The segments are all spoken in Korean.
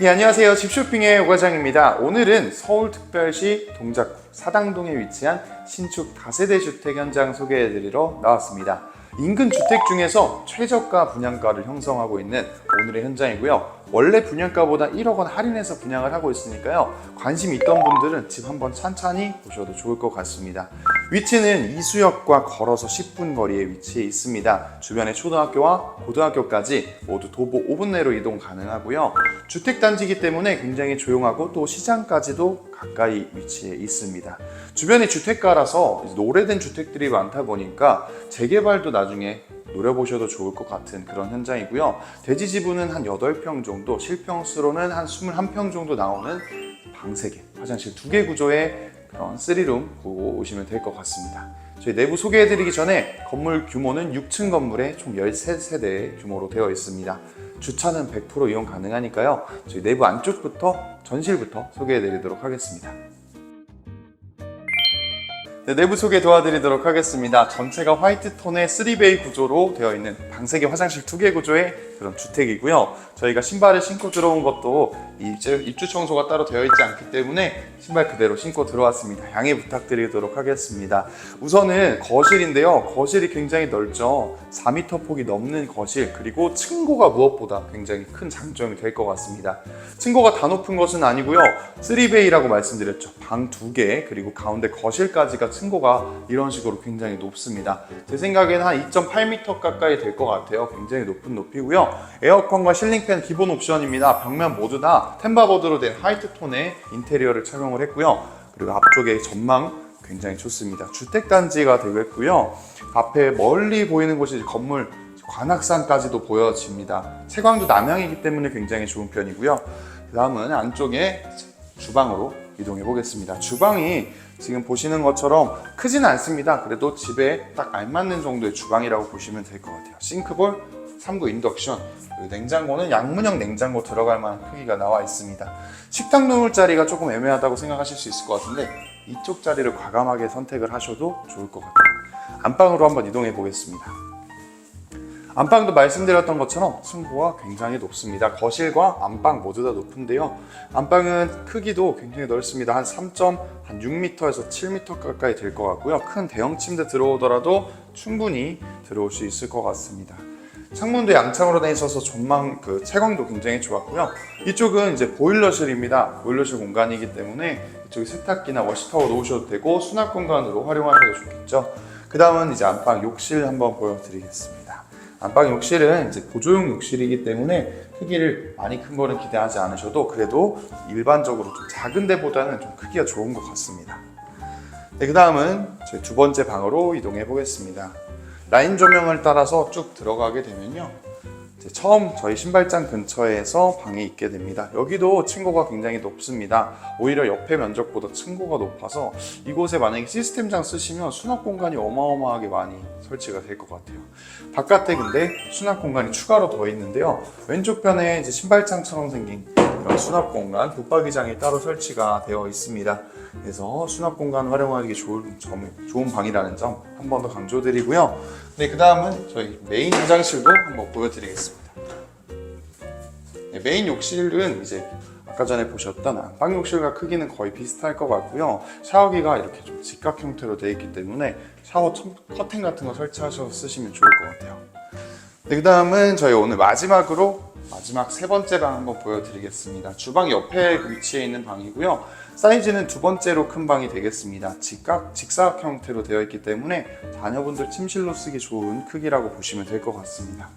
네, 안녕하세요. 집쇼핑의 오과장입니다. 오늘은 서울특별시 동작구 사당동에 위치한 신축 다세대 주택 현장 소개해드리러 나왔습니다. 인근 주택 중에서 최저가 분양가를 형성하고 있는 오늘의 현장이고요. 원래 분양가보다 1억 원 할인해서 분양을 하고 있으니까요. 관심 있던 분들은 집 한번 천천히 보셔도 좋을 것 같습니다. 위치는 이수역과 걸어서 10분 거리에 위치해 있습니다. 주변에 초등학교와 고등학교까지 모두 도보 5분 내로 이동 가능하고요. 주택단지이기 때문에 굉장히 조용하고 또 시장까지도 가까이 위치해 있습니다. 주변이 주택가라서 오래된 주택들이 많다 보니까 재개발도 나중에 노려보셔도 좋을 것 같은 그런 현장이고요. 대지 지분은 한 8평 정도, 실평수로는 한 21평 정도 나오는 방 3개, 화장실 2개 구조의 그런 3룸 보고 오시면 될 것 같습니다. 저희 내부 소개해드리기 전에 건물 규모는 6층 건물에 총 13세대 규모로 되어 있습니다. 주차는 100% 이용 가능하니까요. 저희 내부 안쪽부터 전실부터 소개해드리도록 하겠습니다. 네, 내부 소개 도와드리도록 하겠습니다. 전체가 화이트 톤의 3베이 구조로 되어 있는 방세개 화장실 2개 구조의 그런 주택이고요. 저희가 신발을 신고 들어온 것도 입주, 입주 청소가 따로 되어 있지 않기 때문에 신발 그대로 신고 들어왔습니다. 양해 부탁드리도록 하겠습니다. 우선은 거실인데요. 거실이 굉장히 넓죠. 4m 폭이 넘는 거실 그리고 층고가 무엇보다 굉장히 큰 장점이 될 것 같습니다. 층고가 다 높은 것은 아니고요. 3베이라고 말씀드렸죠. 방 2개 그리고 가운데 거실까지가 층고가 이런 식으로 굉장히 높습니다. 제 생각에는 한 2.8m 가까이 될 것 같아요. 굉장히 높은 높이고요. 에어컨과 실링팬 기본 옵션입니다. 벽면 모두 다 템바보드로 된 화이트 톤의 인테리어를 착용을 했고요. 그리고 앞쪽에 전망 굉장히 좋습니다. 주택단지가 되겠고요. 앞에 멀리 보이는 곳이 건물 관악산까지도 보여집니다. 채광도 남향이기 때문에 굉장히 좋은 편이고요. 그 다음은 안쪽에 주방으로 이동해 보겠습니다. 주방이 지금 보시는 것처럼 크진 않습니다. 그래도 집에 딱 알맞는 정도의 주방이라고 보시면 될 것 같아요. 싱크볼, 3구 인덕션, 냉장고는 양문형 냉장고 들어갈 만한 크기가 나와 있습니다. 식탁 놓을 자리가 조금 애매하다고 생각하실 수 있을 것 같은데 이쪽 자리를 과감하게 선택을 하셔도 좋을 것 같아요. 안방으로 한번 이동해 보겠습니다. 안방도 말씀드렸던 것처럼 층고가 굉장히 높습니다. 거실과 안방 모두 다 높은데요. 안방은 크기도 굉장히 넓습니다. 한 3.6m에서 7m 가까이 될 것 같고요. 큰 대형 침대 들어오더라도 충분히 들어올 수 있을 것 같습니다. 창문도 양창으로 되어 있어서 전망 그 채광도 굉장히 좋았고요. 이쪽은 이제 보일러실입니다. 보일러실 공간이기 때문에 이쪽에 세탁기나 워시타워 놓으셔도 되고 수납 공간으로 활용하셔도 좋겠죠. 그 다음은 이제 안방 욕실 한번 보여드리겠습니다. 안방 욕실은 이제 보조용 욕실이기 때문에 크기를 많이 큰 거는 기대하지 않으셔도 그래도 일반적으로 좀 작은 데보다는 좀 크기가 좋은 것 같습니다. 네, 그 다음은 저희 두 번째 방으로 이동해 보겠습니다. 라인 조명을 따라서 쭉 들어가게 되면요. 처음 저희 신발장 근처에서 방이 있게 됩니다. 여기도 층고가 굉장히 높습니다. 오히려 옆에 면적보다 층고가 높아서 이곳에 만약에 시스템장 쓰시면 수납 공간이 어마어마하게 많이 설치가 될 것 같아요. 바깥에 근데 수납 공간이 추가로 더 있는데요. 왼쪽 편에 이제 신발장처럼 생긴 그런 수납 공간, 붙박이장이 따로 설치가 되어 있습니다. 그래서 수납 공간 활용하기 좋은 점, 좋은 방이라는 점 한 번 더 강조드리고요. 네, 그 다음은 저희 메인 화장실도 한번 보여드리겠습니다. 네, 메인 욕실은 이제 아까 전에 보셨던 안방 욕실과 크기는 거의 비슷할 것 같고요. 샤워기가 이렇게 좀 직각 형태로 되어 있기 때문에 샤워 첨- 커튼 같은 거 설치하셔서 쓰시면 좋을 것 같아요. 네, 그 다음은 저희 오늘 마지막으로 마지막 세 번째 방 한번 보여드리겠습니다. 주방 옆에 위치해 있는 방이고요. 사이즈는 두 번째로 큰 방이 되겠습니다. 직각, 직사각 형태로 되어 있기 때문에 자녀분들 침실로 쓰기 좋은 크기라고 보시면 될 것 같습니다.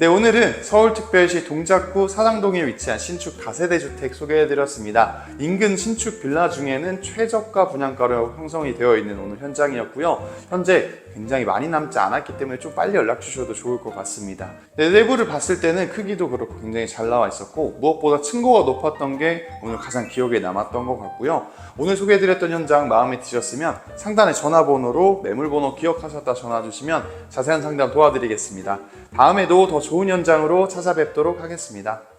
네, 오늘은 서울특별시 동작구 사당동에 위치한 신축 다세대 주택 소개해드렸습니다. 인근 신축 빌라 중에는 최저가 분양가로 형성이 되어 있는 오늘 현장이었고요. 현재 굉장히 많이 남지 않았기 때문에 좀 빨리 연락 주셔도 좋을 것 같습니다. 네, 내부를 봤을 때는 크기도 그렇고 굉장히 잘 나와 있었고 무엇보다 층고가 높았던 게 오늘 가장 기억에 남았던 것 같고요. 오늘 소개해드렸던 현장 마음에 드셨으면 상단의 전화번호로 매물번호 기억하셨다 전화 주시면 자세한 상담 도와드리겠습니다. 다음에도 더 좋은 현장으로 찾아뵙도록 하겠습니다.